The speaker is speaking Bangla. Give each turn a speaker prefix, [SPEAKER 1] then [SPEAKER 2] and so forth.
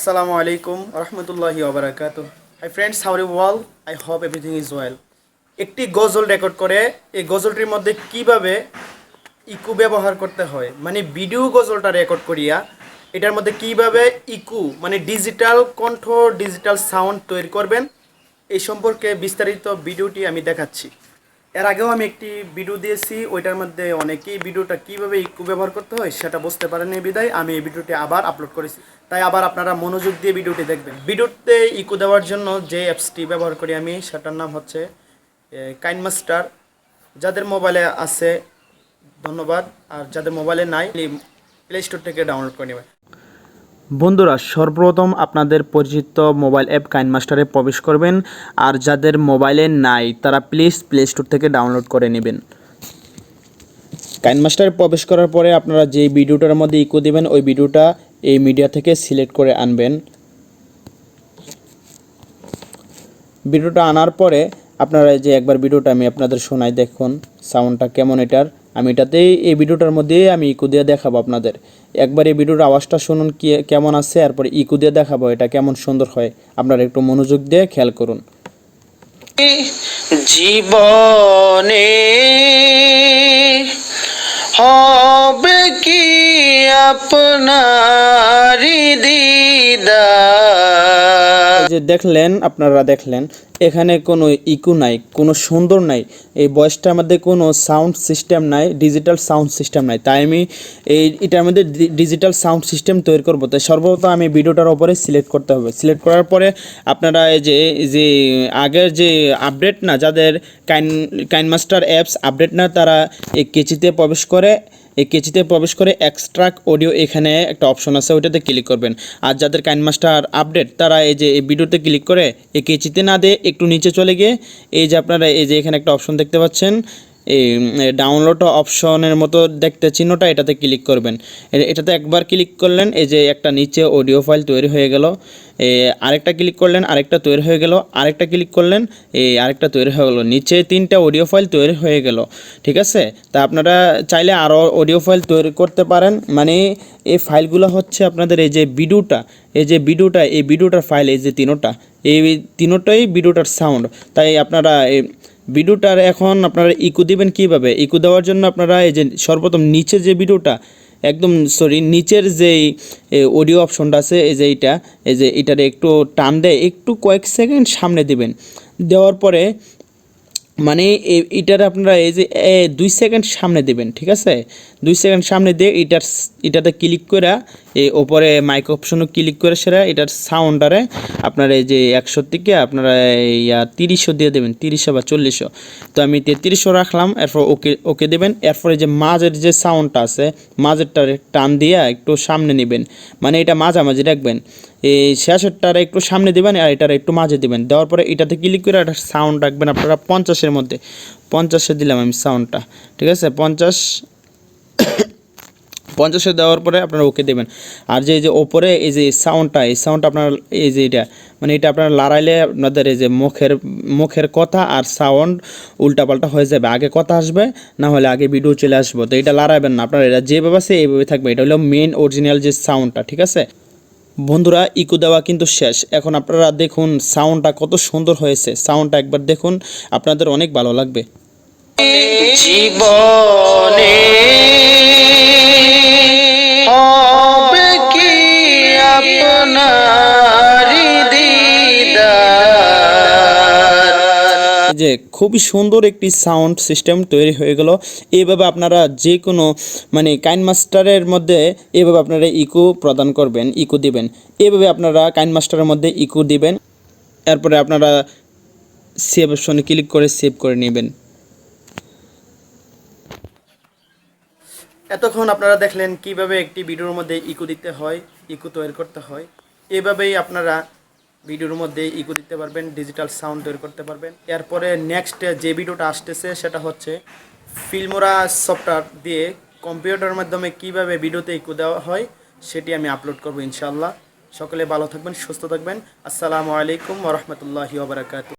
[SPEAKER 1] Assalamu alaikum warahmatullahi wabarakatuh. Friends, how are you all? I hope everything is well. একটি গজল রেকর্ড করে এই গজলটির মধ্যে কীভাবে ইকু ব্যবহার করতে হয় মানে ভিডিও গজলটা রেকর্ড করিয়া এটার মধ্যে কীভাবে ইকু মানে ডিজিটাল কণ্ঠ ডিজিটাল সাউন্ড তৈরি করবেন এই সম্পর্কে বিস্তারিত ভিডিওটি আমি দেখাচ্ছি এর আগেও আমি একটি ভিডিও দিয়েছি, ওইটার মধ্যে অনেকেই ভিডিওটা কীভাবে ইকু ব্যবহার করতে হয় সেটা বুঝতে পারেনি বিদায়, আমি এই ভিডিওটি আবার আপলোড করেছি। তাই আবার আপনারা মনোযোগ দিয়ে ভিডিওটি দেখবেন। ভিডিওতে ইকু দেওয়ার জন্য যে অ্যাপসটি ব্যবহার করি আমি, সেটার নাম হচ্ছে কাইনমাস্টার যাদের মোবাইলে আছে, ধন্যবাদ। আর যাদের মোবাইলে নাই প্লে স্টোর থেকে ডাউনলোড করে নেবেন। বন্ধুরা, সর্বপ্রথম আপনাদের পরিচিত মোবাইল অ্যাপ কাইনমাস্টারে প্রবেশ করবেন। আর যাদের মোবাইলে নাই, তারা প্লিজ প্লে স্টোর থেকে ডাউনলোড করে নেবেন। কাইনমাস্টারে প্রবেশ করার পরে আপনারা যে ভিডিওটার মধ্যে ইকো দেবেন, ওই ভিডিওটা এই মিডিয়া থেকে সিলেক্ট করে আনবেন। ভিডিওটা আনার পরে আপনারা যে একবার ভিডিওটা আমি আপনাদের শোনাই দেখুন, সাউন্ডটা কেমন এটার। আমি এটাতেই এই ভিডিওটার মধ্যে আমি ইকু দিয়ে দেখাবো আপনাদের। একবার এই ভিডিওর আওয়াজটা শুনুন কি, কেমন আছে, এরপরে ইকু দিয়ে দেখাবো এটা কেমন সুন্দর হয়। আপনারা একটু মনোযোগ দিয়ে খেয়াল করুন।
[SPEAKER 2] জীবনে হবে কি আপনার
[SPEAKER 1] যে দেখলেন, আপনারা দেখলেন, এখানে কোনো ইকু নাই, কোনো সুন্দর নাই। এই বয়সটার মধ্যে কোনো সাউন্ড সিস্টেম নাই, ডিজিটাল সাউন্ড সিস্টেম নাই। তাই আমি এই, এটার মধ্যে ডিজিটাল সাউন্ড সিস্টেম তৈরি করব। তাই সর্বপ্রথম আমি ভিডিওটার ওপরে সিলেক্ট করতে হবে। সিলেক্ট করার পরে আপনারা এই যে যে আগের যে আপডেট না, যাদের কাইন, কাইনমাস্টার অ্যাপস আপডেট না, তারা এই কেচিতে প্রবেশ করে এই কেচিতে প্রবেশ করে এক্সট্রাক অডিও এখানে একটা অপশন আছে, ওইটাতে ক্লিক করবেন। আর যাদের কাইনমাস্টার আপডেট তারা এই যে এই ভিডিওতে ক্লিক করে, এই কেচিতে না দিয়ে একটু নিচে চলে গিয়ে, এই যে আপনারা এই যে এখানে একটা অপশন দেখতে পাচ্ছেন এই ডাউনলোড অপশনের মতো দেখতে চিহ্নটা এটাতে ক্লিক করবেন। এটাতে একবার ক্লিক করলেন, এই যে একটা নিচে অডিও ফাইল তৈরি হয়ে গেল। আরেকটা ক্লিক করলেন, আরেকটা তৈরি হয়ে গেল। আরেকটা ক্লিক করলেন এই আরেকটা তৈরি হয়ে গেল। নিচে তিনটা অডিও ফাইল তৈরি হয়ে গেল, ঠিক আছে? তা আপনারা চাইলে আরও অডিও ফাইল তৈরি করতে পারেন। মানে এই ফাইলগুলো হচ্ছে আপনাদের এই যে ভিডিওটা এই যে ভিডিওটা এই ভিডিওটার ফাইল এই যে তিনোটা, এই তিনোটাই ভিডিওটার সাউন্ড তাই আপনারা ভিডিওটার এখন আপনারা ইকু দিবেন কীভাবে? ইকু দেওয়ার জন্য আপনারা এই যে সর্বপ্রথম নিচে যে ভিডিওটা, একদম সরি নিচের যেই অডিও অপশনটা আছে, এই যে এইটা, এই যে এটারে একটু টান দেয়, একটু কয়েক সেকেন্ড সামনে দিবেন। দেওয়ার পরে মানে এটার আপনারা এই যে দুই সেকেন্ড সামনে দিবেন, ঠিক আছে? দুই সেকেন্ড সামনে দিয়ে এটার এটাতে ক্লিক করে এই ওপরে মাইক অপশনও ক্লিক করে সেরা এটার সাউন্ডারে আপনার এই যে একশো থেকে আপনারা ইয়া, তিরিশশো দিয়ে দেবেন, তিরিশশো বা চল্লিশশো। তো আমি তেত্রিশশো রাখলাম, এরপর ওকে ওকে দেবেন, এরপরে যে মাঝের যে সাউন্ডটা আছে মাঝেরটা টান দিয়ে একটু সামনে নেবেন। মানে এটা মাঝামাঝি রাখবেন। এই শেষেরটার একটু সামনে দেবেন আর এটার একটু মাঝে দিবেন। দেওয়ার পরে এটাতে ক্লিক করে একটা সাউন্ড রাখবেন আপনারা পঞ্চাশের মধ্যে। পঞ্চাশে দিলাম আমি সাউন্ডটা ঠিক আছে? পঞ্চাশ পঞ্চাশে দেওয়ার পরে আপনারা ওকে দেবেন। আর যে এই যে ওপরে এই যে সাউন্ডটা এই সাউন্ডটা আপনার এই যে এটা মানে এটা আপনারা লড়াইলে আপনাদের এই যে মুখের মুখের কথা আর সাউন্ড উল্টাপাল্টা হয়ে যাবে। আগে কথা আসবে, না হলে আগে ভিডিও চলে আসব। তো এটা লড়াইবেন না। আপনারা এটা যেভাবে আছে এইভাবে থাকবে। এটা হলো মেন অরিজিনাল যে সাউন্ডটা ঠিক আছে? বন্ধুরা ইকো দেওয়া কিন্তু শেষ। এখন আপনারা দেখুন সাউন্ডটা কত সুন্দর হয়েছে। সাউন্ডটা একবার দেখুন, আপনাদের অনেক ভালো লাগবে।
[SPEAKER 2] জীবনে
[SPEAKER 1] যে খুবই সুন্দর একটি সাউন্ড সিস্টেম তৈরি হয়ে গেল। এইভাবে আপনারা যে কোনো মানে কাইন মাস্টারের মধ্যে এইভাবে আপনারা ইকো প্রদান করবেন, ইকো দিবেন। এইভাবে আপনারা কাইন মাস্টারের মধ্যে ইকো দিবেন। এরপরে আপনারা সেভ অপশনে ক্লিক করে সেভ করে নেবেন। এতক্ষণ আপনারা দেখলেন কীভাবে একটি ভিডিওর মধ্যে ইকো দিতে হয় ইকো তৈরি করতে হয়। এভাবেই আপনারা ভিডিওর মধ্যে ইকো দিতে পারবেন ডিজিটাল সাউন্ড তৈরি করতে পারবেন। এরপরে নেক্সট যে ভিডিওটা আসতেছে সেটা হচ্ছে ফিল্মোরা সফটওয়্যার দিয়ে কম্পিউটারের মাধ্যমে কীভাবে ভিডিওতে ইকো দেওয়া হয়, সেটি আমি আপলোড করব ইনশাল্লাহ সকলে ভালো থাকবেন, সুস্থ থাকবেন। আসসালামু আলাইকুম ওরহমতুল্লাহি ওবরাকাতু